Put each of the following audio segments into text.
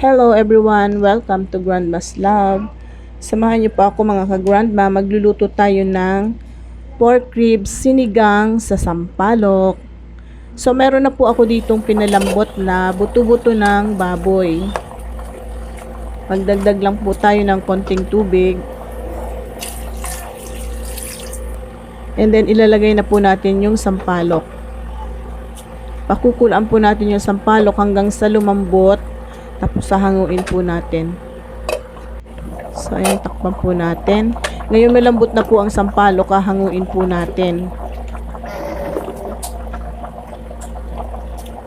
Hello everyone! Welcome to Grandma's Love. Samahan niyo po ako mga ka-grandma. Magluluto tayo ng pork ribs sinigang sa sampalok. So meron na po ako ditong pinalambot na buto-buto ng baboy. Magdagdag lang po tayo ng konting tubig. And then ilalagay na po natin yung sampalok. Pakukulaan po natin yung sampalok hanggang sa lumambot. Tapos sahanguin po natin. So, ayan, takpan po natin. Ngayon malambot na po ang sampalok, hahanguin po natin.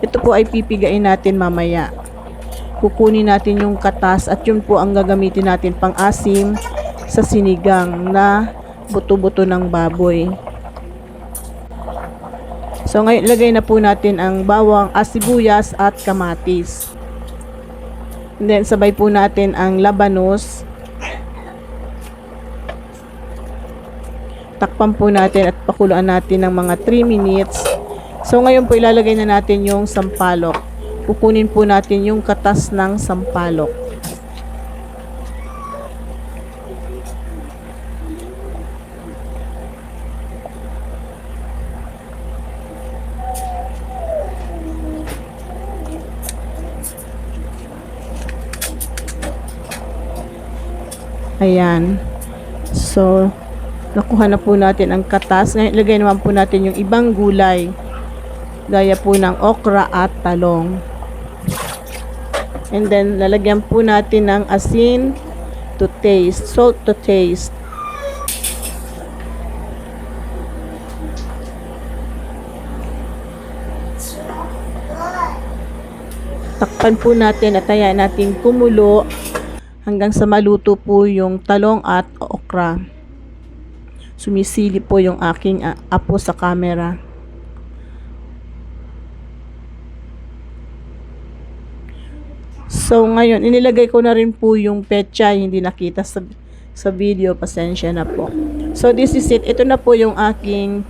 Ito po ay pipigain natin mamaya. Kukunin natin yung katas at yun po ang gagamitin natin pang asim sa sinigang na buto-buto ng baboy. So ngayon ilagay na po natin ang bawang, asibuyas at kamatis. And then sabay po natin ang labanos. Takpan po natin at pakuluan natin ng mga 3 minutes. So ngayon po ilalagay na natin yung sampalok. Kukunin po natin yung katas ng sampalok. Ayan. So, nakuha na po natin ang katas. Ngayon, ilagay naman po natin yung ibang gulay. Gaya po ng okra at talong. And then, lalagyan po natin ng asin to taste, salt to taste. Takpan po natin at hayaan natin kumulo hanggang sa maluto po yung talong at okra. Sumisili po yung aking uh, apo sa camera. So ngayon, inilagay ko na rin po yung petsa, hindi nakita sa, sa video, pasensya na po. So this is it, ito na po yung aking,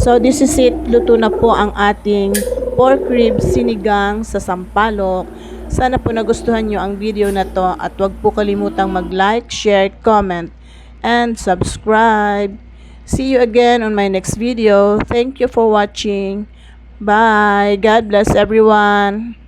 so this is it, luto na po ang ating pork ribs sinigang sa sampalok. Sana po nagustuhan nyo ang video na to at wag po kalimutang mag-like, share, comment, and subscribe. See you again on my next video. Thank you for watching. Bye. God bless everyone.